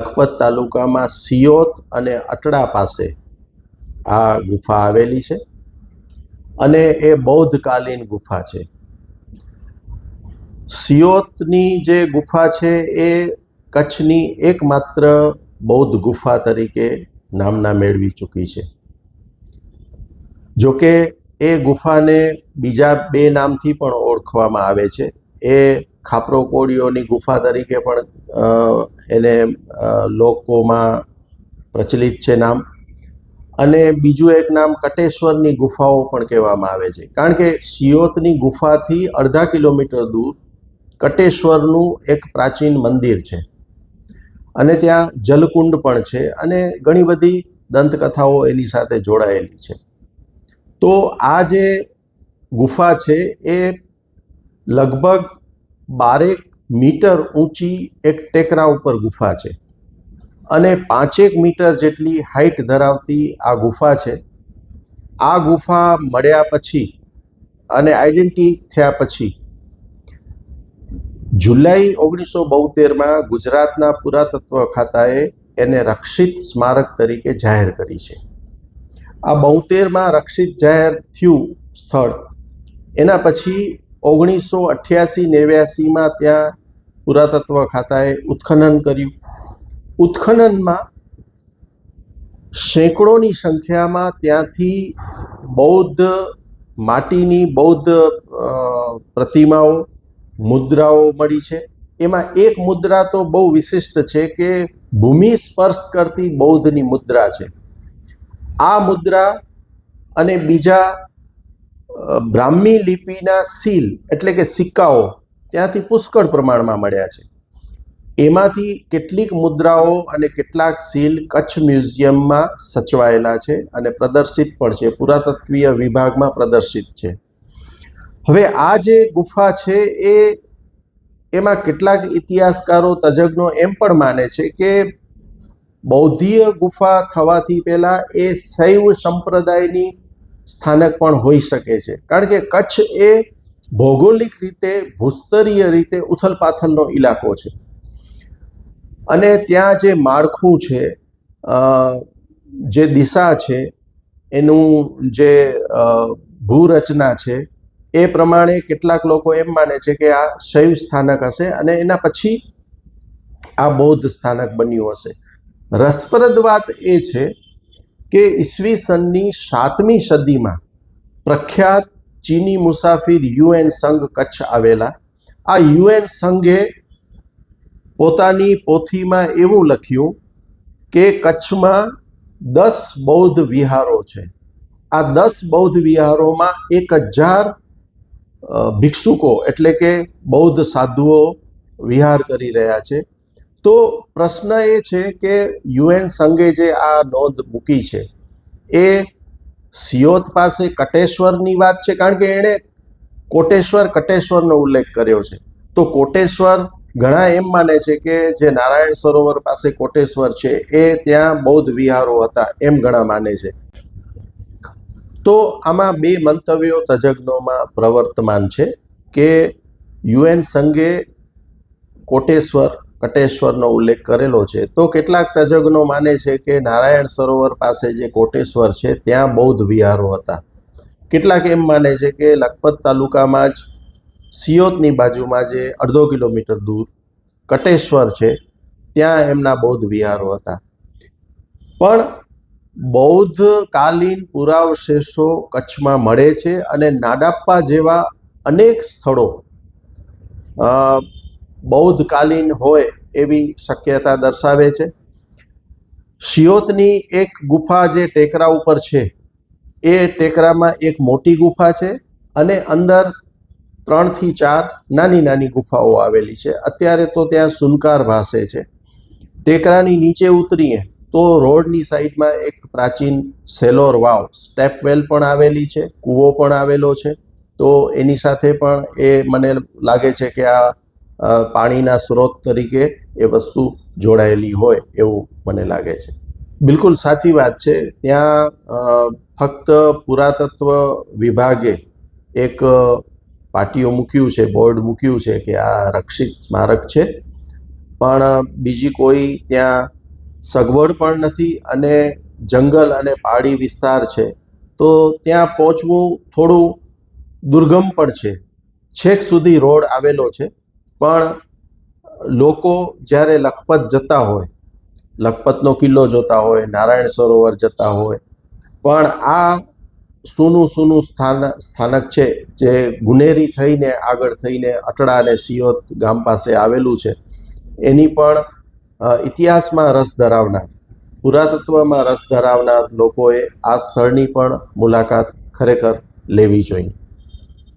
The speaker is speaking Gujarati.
લખપત તાલુકામાં સિયોત અને અટડા પાસે આ ગુફા આવેલી છે અને એ બૌદ્ધકાલીન ગુફા છે. સિયોતની જે ગુફા છે એ કચ્છની એકમાત્ર બૌદ્ધ ગુફા તરીકે નામના મેળવી ચૂકી છે. જોકે એ ગુફાને બીજા બે નામથી પણ ઓળખવામાં આવે છે. એ ખાપરો કોળીઓની ગુફા તરીકે પણ એને લોકોમાં પ્રચલિત છે નામ. અને બીજું એક નામ કટેશ્વરની ગુફાઓ પણ કહેવામાં આવે છે. કારણ કે સિયોતની ગુફાથી અડધા કિલોમીટર દૂર કટેશ્વરનું એક પ્રાચીન મંદિર છે. અને ત્યાં જલકુંડ પણ છે અને ઘણી બધી દંતકથાઓ એની સાથે જોડાયેલી છે. તો આ જે ગુફા છે એ લગભગ બારેક મીટર ઊંચી એક ટેકરા ઉપર ગુફા છે અને પાંચેક મીટર જેટલી હાઈટ ધરાવતી આ ગુફા છે. આ ગુફા મળ્યા પછી અને આઈડેન્ટી થયા પછી જુલાઈ ઓગણીસો બોતેરમાં ગુજરાતના પુરાતત્વ ખાતાએ એને રક્ષિત સ્મારક તરીકે જાહેર કરી છે. આ બોતેરમાં રક્ષિત જાહેર થયું સ્થળ એના પછી ઓગણીસો અઠ્યાસી નેવ્યાસીમાં ત્યાં પુરાતત્વ ખાતાએ ઉત્ખનન કર્યું. ઉત્ખનનમાં સેંકડોની સંખ્યામાં ત્યાંથી બૌદ્ધ માટીની બૌદ્ધ પ્રતિમાઓ, મુદ્રાઓ મળી છે. એમાં એક મુદ્રા તો બહુ વિશિષ્ટ છે કે ભૂમિ સ્પર્શ કરતી બૌદ્ધની મુદ્રા છે. આ મુદ્રા અને બીજા બ્રાહ્મી લિપિના સીલ એટલે કે સિક્કાઓ ત્યાંથી પુષ્કળ પ્રમાણમાં મળ્યા છે. એમાંથી કેટલીક મુદ્રાઓ અને કેટલાક સીલ કચ્છ મ્યુઝિયમમાં સચવાયેલા છે અને પ્રદર્શિત પણ છે. પુરાતત્વીય વિભાગમાં પ્રદર્શિત છે. હવે આ જે ગુફા છે એ એમાં કેટલાક ઇતિહાસકારો તજજ્ઞો એમ પણ માને છે કે બૌદ્ધીય ગુફા થવાથી પહેલાં એ શૈવ સંપ્રદાયની સ્થાનક પણ હોઈ શકે છે. કારણ કે કચ્છ એ ભૌગોલિક રીતે, ભૂસ્તરીય રીતે ઉથલપાથલનો ઇલાકો છે. અને ત્યાં જે માળખું છે જે દિશા છે, એનું જે ભૂરચના છે, એ પ્રમાણે કેટલાક લોકો એમ માને છે કે આ શૈવ સ્થાનક હશે અને એના પછી આ બૌદ્ધ સ્થાનક બન્યું હશે. રસપ્રદ વાત એ છે કે ઈસવી સનની સાતમી સદીમાં પ્રખ્યાત ચીની મુસાફિર યુએન સંઘ કચ્છ આવેલા. આ યુએન સંઘે પોતાની પોથીમાં એવું લખ્યું કે કચ્છમાં દસ બૌદ્ધ વિહારો છે. આ દસ બૌદ્ધ વિહારોમાં એક હજાર ભિક્ષુકો એટલે કે બૌદ્ધ સાધુઓ વિહાર કરી રહ્યા છે. તો પ્રશ્ન એ છે કે યુએન સંઘે જે આ નોંધ મૂકી છે, એ સિયોત પાસે કટેશ્વરની વાત છે? કારણ કે એણે કોટેશ્વર કટેશ્વરનો ઉલ્લેખ કર્યો છે. તો કોટેશ્વર ઘણા એમ માને છે કે જે નારાયણ સરોવર પાસે કોટેશ્વર છે, એ ત્યાં બૌદ્ધ વિહારો હતા એમ ઘણા માને છે. તો આમાં બે મંતવ્યો તજજ્ઞોમાં પ્રવર્તમાન છે કે યુએન સંઘે કોટેશ્વર કટેશ્વરનો ઉલ્લેખ કરેલો છે. તો કેટલાક તજજ્ઞો માને છે કે નારાયણ સરોવર પાસે જે કોટેશ્વર છે, ત્યાં બૌદ્ધ વિહારો હતા. કેટલાક એમ માને છે કે લખપત તાલુકામાં જ સિયોતની બાજુમાં જે અડધો કિલોમીટર દૂર કટેશ્વર છે, ત્યાં એમના બૌદ્ધ વિહારો હતા. પણ બૌદ્ધ કાલીન પુરાવશેષો કચ્છમાં મળે છે અને નાડાપ્પા જેવા અનેક સ્થળો અ, બૌદ્ધ કાલીન હોય એવી શક્યતા દર્શાવે છે. શિયોતની એક ગુફા જે ટેકરા ઉપર છે એ ટેકરામાં એક મોટી ગુફા છે અને અંદર ત્રણથી ચાર નાની નાની ગુફાઓ આવેલી છે. અત્યારે તો ત્યાં સુનકાર ભાસે છે. ટેકરાની નીચે ઉતરીએ તો રોડની સાઈડમાં એક પ્રાચીન સેલોર વાવ સ્ટેપવેલ પણ આવેલી છે કૂવો પણ આવેલો છે. તો એની સાથે પણ એ મને લાગે છે કે આ પાણીના સ્ત્રોત તરીકે એ વસ્તુ જોડાયેલી હોય એવું મને લાગે છે. બિલકુલ સાચી વાત છે. ત્યાં ફક્ત પુરાતત્વ વિભાગે એક પાટીઓ મૂક્યું છે, બોર્ડ મૂક્યું છે કે આ રક્ષિત સ્મારક છે. પણ બીજી કોઈ ત્યાં સગવડ પણ નથી અને જંગલ અને પહાડી વિસ્તાર છે, તો ત્યાં પહોંચવું થોડું દુર્ગમ પણ છે. છેક સુધી રોડ આવેલો છે. પણ લોકો જ્યારે લખપત જતા હોય, લખપતનો કિલ્લો જોતા હોય, નારાયણ સરોવર જતા હોય, પણ આ સૂનું સૂનું સ્થાન, સ્થાનક છે જે ગુનેરી થઈને આગળ થઈને અટડા અને સિયોત ગામ પાસે આવેલું છે, એની પણ ઇતિહાસમાં રસ ધરાવનાર, પુરાતત્વમાં રસ ધરાવનાર લોકોએ આ સ્થળની પણ મુલાકાત ખરેખર લેવી જોઈએ.